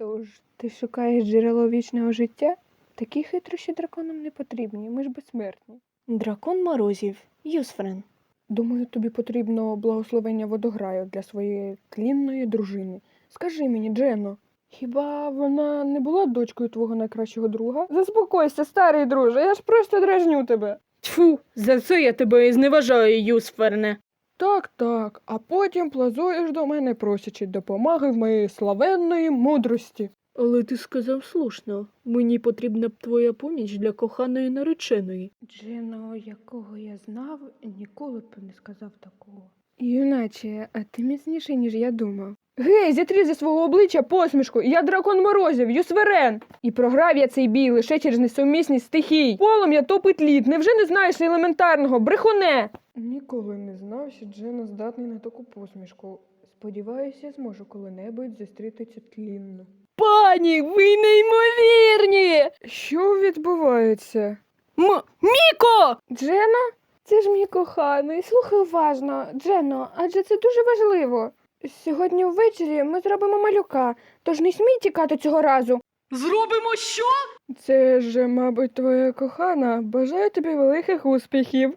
Тож, ти шукаєш джерело вічного життя? Такі хитрощі драконам не потрібні, ми ж безсмертні. Дракон морозів. Юсфрен. Думаю, тобі потрібно благословення водограю для своєї тлінної дружини. Скажи мені, Джено, хіба вона не була дочкою твого найкращого друга? Заспокойся, старий друже, я ж просто дражню тебе. Тьфу, за це я тебе і зневажаю, Юсферне. Так, так, а потім плазуєш до мене, просячи допомоги в моєї славетної мудрості. Але ти сказав слушно. Мені потрібна б твоя поміч для коханої нареченої. Джено, якого я знав, ніколи б не сказав такого. Юначе, а ти міцніший, ніж я думав. Гей, зітрі зі свого обличчя посмішку, я дракон морозів, Юсверен. І програв я цей бій лише через несумісність стихій. Полум'я топить лід, невже не знаєш елементарного, брехуне? Ніколи не знав, що Джено здатний на таку посмішку. Сподіваюся, зможу коли-небудь зустріти цю тлінну. Пані, ви неймовірні! Що відбувається? М- Міко! Джено? Це ж мій коханий. Слухай уважно, Джено, адже це дуже важливо. Сьогодні ввечері ми зробимо малюка, тож не смій тікати цього разу. Зробимо що? Це ж, мабуть, твоя кохана. Бажаю тобі великих успіхів.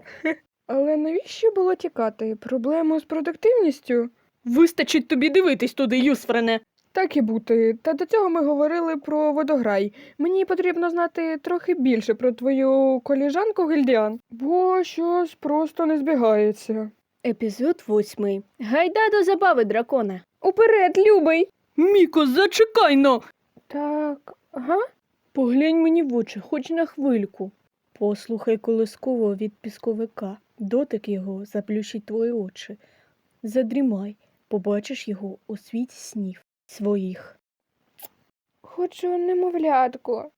Але навіщо було тікати? Проблему з продуктивністю? Вистачить тобі дивитись туди, Юсфрене. Так і бути. Та до цього ми говорили про водограй. Мені потрібно знати трохи більше про твою коліжанку Гільдіан, бо щось просто не збігається. Епізод восьмий. Гайда до забави дракона. Уперед, любий! Міко, зачекай но! Так, ага. Поглянь мені в очі, хоч на хвильку. Послухай колисково від пісковика. Дотик його заплющить твої очі. Задрімай, побачиш його у світі снів своїх. Хочу немовлятку.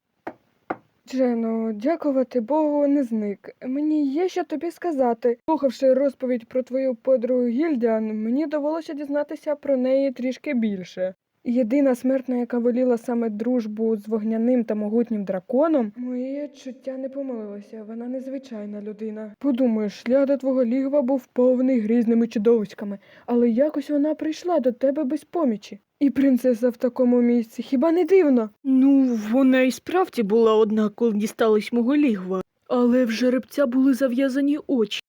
Джено, дякувати Богу, не зник. Мені є що тобі сказати. Слухавши розповідь про твою подругу Гільдіан, мені довелося дізнатися про неї трішки більше. Єдина смертна, яка воліла саме дружбу з вогняним та могутнім драконом, моє чуття не помилилося, вона незвичайна людина. Подумаєш, шлях до твого лігва був повний грізними чудовиськами, але якось вона прийшла до тебе без помічі. І принцеса в такому місці, хіба не дивно? Ну, вона і справді була одна, коли дісталась мого лігва, але в жеребця були зав'язані очі.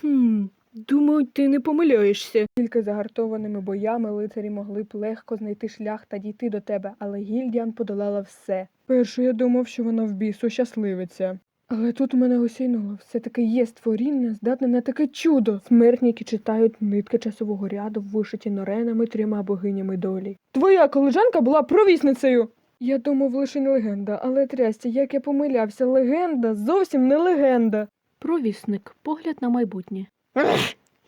Хм, думаю, ти не помиляєшся. Тільки загартованими боями лицарі могли б легко знайти шлях та дійти до тебе, але Гільдіан подолала все. Перше я думав, що вона в бісу щасливиця. Але тут у мене осяйнуло, все-таки є створіння, здатне на таке чудо. Смертні, які читають нитки часового ряду, вишиті норенами трьома богинями долі. Твоя колежанка була провісницею. Я думав лише не легенда, але трясся, як я помилявся, легенда зовсім не легенда. Провісник, погляд на майбутнє.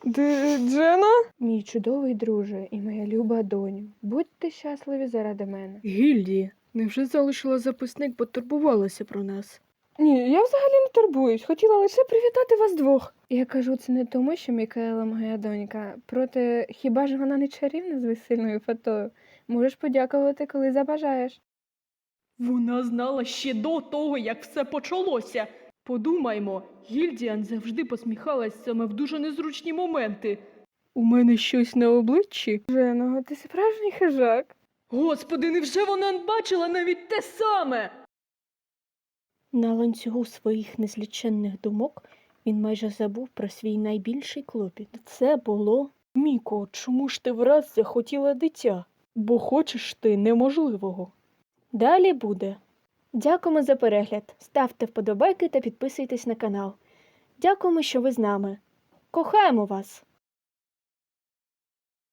Джена? Мій чудовий друже і моя люба доню, будьте щасливі заради мене. Гільдія, невже залишила записник, бо турбувалася про нас? Ні, я взагалі не турбуюсь, хотіла лише привітати вас двох. Я кажу це не тому, що Мікаела моя донька, проте хіба ж вона не чарівна з весільною фатою? Можеш подякувати, коли забажаєш. Вона знала ще до того, як все почалося. Подумаймо, Гільдіан завжди посміхалась саме в дуже незручні моменти. У мене щось на обличчі. Жено, ти справжній хижак. Господи, невже вона бачила навіть те саме? На ланцюгу своїх незліченних думок він майже забув про свій найбільший клопіт. Це було Міко, чому ж ти враз захотіла дитя? Бо хочеш ти неможливого. Далі буде. Дякуємо за перегляд. Ставте вподобайки та підписуйтесь на канал. Дякуємо, що ви з нами. Кохаємо вас!